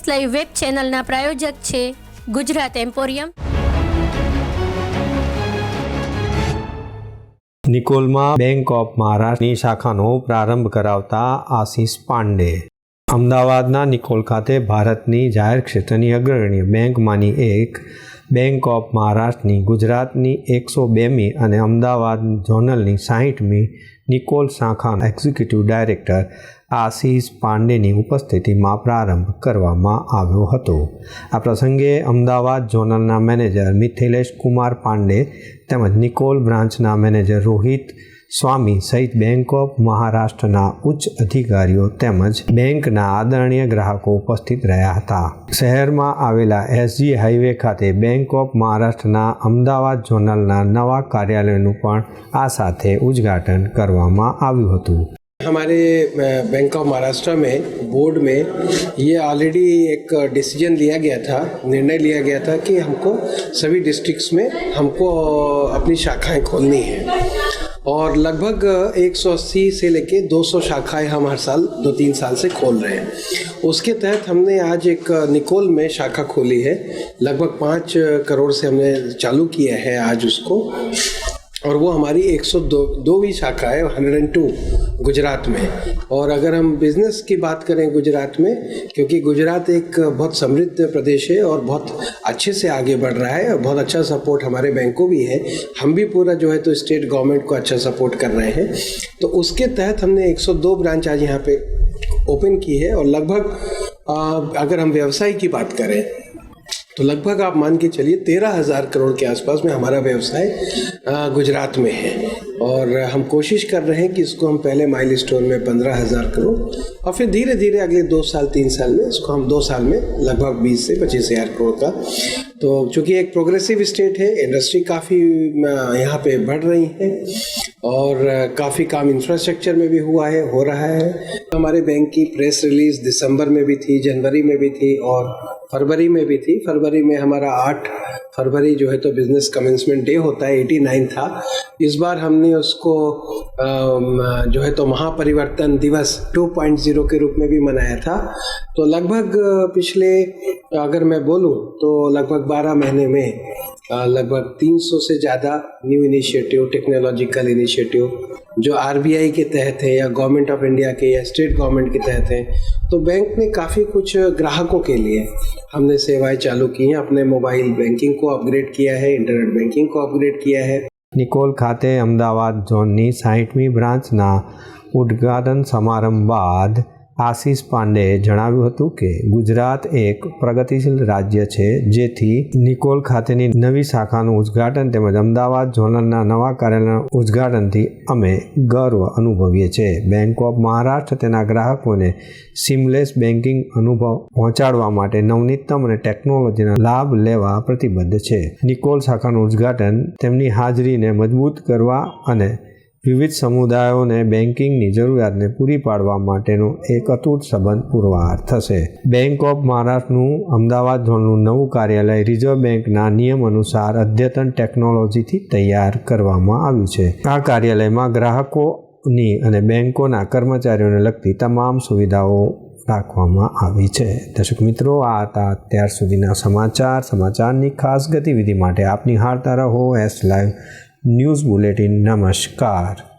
S live web ચેનલના પ્રાયોજક છે ગુજરાત એમ્પોરિયમ. નિકોલમાં બેંક ઓફ મહારાષ્ટ્રની શાખાનો પ્રારંભ કરાવતા આશીષ પાંડે. અમદાવાદના નિકોલ ખાતે ભારતની જાહેર ક્ષેત્રની અગ્રણી બેંકમાંની એક બેંક ઓફ મહારાષ્ટ્રની ગુજરાતની એકસો બેમી અને અમદાવાદ ઝોનલની સાહીઠમી નિકોલ શાખાના એક્ઝિક્યુટિવ ડાયરેક્ટર આશીષ પાંડેની ઉપસ્થિતિમાં પ્રારંભ કરવામાં આવ્યો હતો. આ પ્રસંગે અમદાવાદ ઝોનલના મેનેજર મિથિલેશ કુમાર પાંડે તેમજ નિકોલ બ્રાન્ચના મેનેજર રોહિત સ્વામી સહિત બેંક ઓફ મહારાષ્ટ્રના ઉચ્ચ અધિકારીઓ તેમજ બેંકના આદરણીય ગ્રાહકો ઉપસ્થિત રહ્યા હતા. શહેરમાં આવેલા એસજી હાઈવે ખાતે બેંક ઓફ મહારાષ્ટ્રના અમદાવાદ ઝોનલના નવા કાર્યાલયનું પણ આ સાથે ઉદ્ઘાટન કરવામાં આવ્યું હતું. हमारे बैंक ऑफ़ महाराष्ट्र में बोर्ड में ये ऑलरेडी एक डिसीज़न लिया गया था, निर्णय लिया गया था कि हमको सभी डिस्ट्रिक्ट्स में हमको अपनी शाखाएँ खोलनी है। और लगभग 180 से लेके 200 शाखाएँ हम हर साल दो तीन साल से खोल रहे हैं। उसके तहत हमने आज एक निकोल में शाखा खोली है। लगभग पाँच करोड़ से हमने चालू किया है आज उसको। और वो हमारी 102 दोवीं शाखा है 102 गुजरात में। और अगर हम बिज़नेस की बात करें गुजरात में, क्योंकि गुजरात एक बहुत समृद्ध प्रदेश है और बहुत अच्छे से आगे बढ़ रहा है और बहुत अच्छा सपोर्ट हमारे बैंक को भी है। हम भी पूरा जो है तो स्टेट गवर्नमेंट को अच्छा सपोर्ट कर रहे हैं। तो उसके तहत हमने 102 ब्रांच आज यहाँ पे ओपन की है और लगभग अगर हम व्यवसाय की बात करें तो लगभग आप मान के चलिए तेरह हज़ार करोड़ के आसपास में हमारा व्यवसाय गुजरात में है। और हम कोशिश कर रहे हैं कि इसको हम पहले माइल स्टोन में पंद्रह हज़ार करोड़ और फिर धीरे धीरे अगले दो साल, तीन साल में इसको हम दो साल में लगभग बीस से पच्चीस हज़ार करोड़ का। तो चूँकि एक प्रोग्रेसिव स्टेट है इंडस्ट्री काफ़ी यहाँ पे बढ़ रही है और काफ़ी काम इंफ्रास्ट्रक्चर में भी हुआ है, हो रहा है। हमारे बैंक की प्रेस रिलीज़ दिसंबर में भी थी, जनवरी में भी थी और फरवरी में भी थी। फरवरी में हमारा आठ, फरवरी जो है तो बिज़नेस कमेंसमेंट डे होता है एटी नाइन था। इस बार हमने उसको जो है तो महापरिवर्तन दिवस 2.0 के रूप में भी मनाया था। तो लगभग पिछले, अगर मैं बोलूँ तो लगभग 12 महीने में लगभग 300 से ज़्यादा न्यू इनिशिएटिव टेक्नोलॉजिकल इनिशिएटिव जो आरबीआई के तहत है या गवर्नमेंट ऑफ इंडिया के या स्टेट गवर्नमेंट के तहत है तो बैंक ने काफ़ी कुछ ग्राहकों के लिए हमने सेवाएं चालू की हैं अपने मोबाइल बैंकिंग को अपग्रेड किया है इंटरनेट बैंकिंग को अपग्रेड किया है નિકોલ ખાતે અમદાવાદ ઝોનની સાહીઠમી બ્રાન્ચના ઉદ્ઘાટન સમારંભ બાદ આશીષ પાંડેએ જણાવ્યું હતું કે ગુજરાત એક પ્રગતિશીલ રાજ્ય છે, જેથી નિકોલ ખાતેની નવી શાખાનું ઉદ્ઘાટન તેમજ અમદાવાદ ઝોનલના નવા કાર્યાલયના ઉદ્ઘાટનથી અમે ગર્વ અનુભવીએ છીએ. બેંક ઓફ મહારાષ્ટ્ર તેના ગ્રાહકોને સિમલેસ બેન્કિંગ અનુભવ પહોંચાડવા માટે નવનીતમ અને ટેકનોલોજીના લાભ લેવા પ્રતિબદ્ધ છે. નિકોલ શાખાનું ઉદ્ઘાટન તેમની હાજરીને મજબૂત કરવા અને વિવિધ સમુદાયોને બેન્કિંગની જરૂરિયાતને પૂરી પાડવા માટેનો એક અતૂટ સંબંધ પુરવાર થશે. બેંક ઓફ મહારાષ્ટ્રનું અમદાવાદ ઝોનનું નવું કાર્યાલય રિઝર્વ બેંકના નિયમ અનુસાર અદ્યતન ટેકનોલોજીથી તૈયાર કરવામાં આવ્યું છે. આ કાર્યાલયમાં ગ્રાહકોની અને બેંકોના કર્મચારીઓને લગતી તમામ સુવિધાઓ રાખવામાં આવી છે. દર્શક મિત્રો, આ હતા અત્યાર સુધીના સમાચાર. સમાચારની ખાસ ગતિવિધિ માટે આપ નિહાળતા રહો. S live news bulletin. નમસ્કાર.